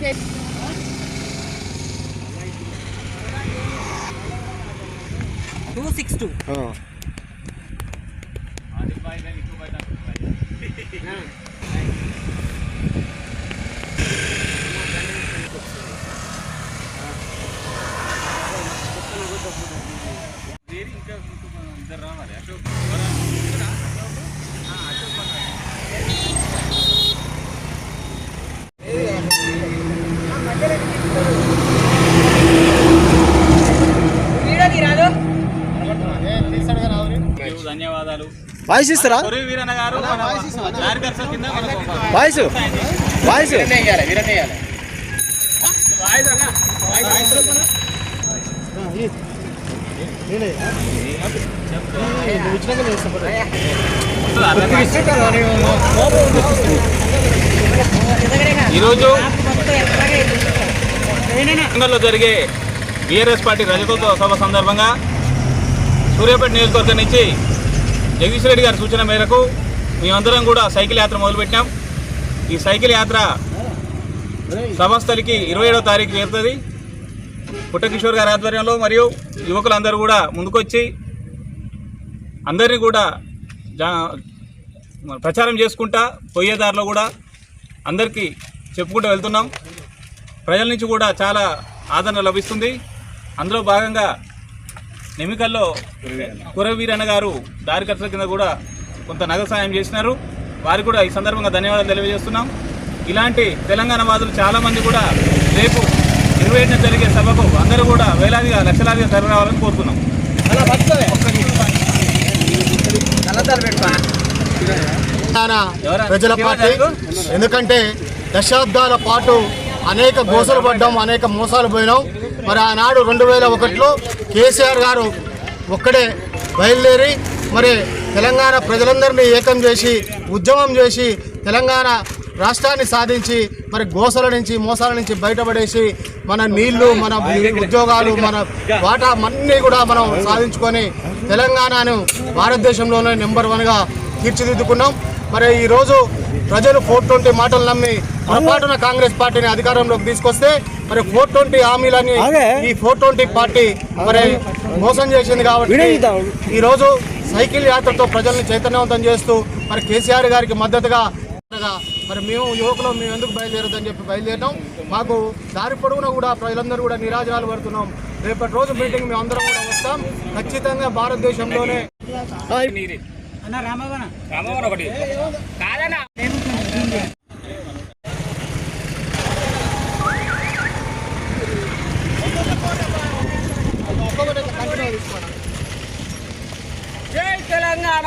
జై జై two six ధన్యవాదాలు వాయిస్ ఇస్తారా వాయిస్. వాయిస్? ఈరోజు జరిగే బీఆర్ఎస్ పార్టీ రజతోత్సవ సభ సందర్భంగా సూర్యాపేట నియోజకవర్గం నుంచి జగదీష్ రెడ్డి గారి సూచన మేరకు మేమందరం కూడా సైకిల్ యాత్ర మొదలుపెట్టాం. ఈ సైకిల్ యాత్ర సభస్థలికి ఇరవై ఏడవ తారీఖు చేరుతుంది. పుట్టకిషోర్ గారి ఆధ్వర్యంలో మరియు యువకులందరూ కూడా ముందుకొచ్చి అందరినీ కూడా జా ప్రచారం చేసుకుంటా పోయేదారిలో కూడా అందరికీ చెప్పుకుంటూ వెళ్తున్నాం. ప్రజల నుంచి కూడా చాలా ఆదరణ లభిస్తుంది. అందులో భాగంగా నిమికల్లో కురవీరన్న గారు దారి ఖర్చుల కింద కూడా కొంత నగదు సాయం చేసినారు. వారికి కూడా ఈ సందర్భంగా ధన్యవాదాలు తెలియజేస్తున్నాం. ఇలాంటి తెలంగాణ వాదులు చాలామంది కూడా రేపు ఇరవై ఏడున జరిగే సభకు అందరూ కూడా వేలాదిగా లక్షలాదిగా తరలి రావాలని కోరుతున్నాం? ప్రజల పార్టీ. ఎందుకంటే దశాబ్దాల పాటు అనేక గోసలు పడ్డాం అనేక మోసాలు పోయినాం. మరి ఆనాడు రెండు వేల ఒకటిలో కేసీఆర్ గారు ఒక్కడే బయలుదేరి మరి తెలంగాణ ప్రజలందరినీ ఏకం చేసి ఉద్యమం చేసి తెలంగాణ రాష్ట్రాన్ని సాధించి మరి గోసల నుంచి మోసాల నుంచి బయటపడేసి మన నీళ్ళు మన ఉద్యోగాలు మన వాటా అన్నీ కూడా మనం సాధించుకొని తెలంగాణను భారతదేశంలోనే నెంబర్ వన్గా తీర్చిదిద్దుకున్నాం. మరి ఈరోజు ప్రజలు ఫోర్ ట్వంటీ మాటలు నమ్మి పొరపాటున కాంగ్రెస్ పార్టీని అధికారంలోకి తీసుకొస్తే మరి ఫోర్ ట్వంటీ హామీలని ఈ ఫోర్ ట్వంటీ పార్టీ మరి మోసం చేసింది కాబట్టి ఈ రోజు సైకిల్ యాత్రతో ప్రజల్ని చైతన్యవంతం చేస్తూ మరి కేసీఆర్ గారికి మద్దతుగా మరి మేము యువకులు మేము ఎందుకు బయలుదేరదని చెప్పి బయలుదేరినాం మాకు దారి పొడవునా కూడా ప్రజలందరూ కూడా నిరాజనాలు పడుతున్నాం. రేపటి రోజు మీటింగ్ మేము అందరం కూడా వస్తాం. ఖచ్చితంగా భారతదేశంలోనే అన్న రామవన ఒకటి. కాదన్నా జై తెలంగాణ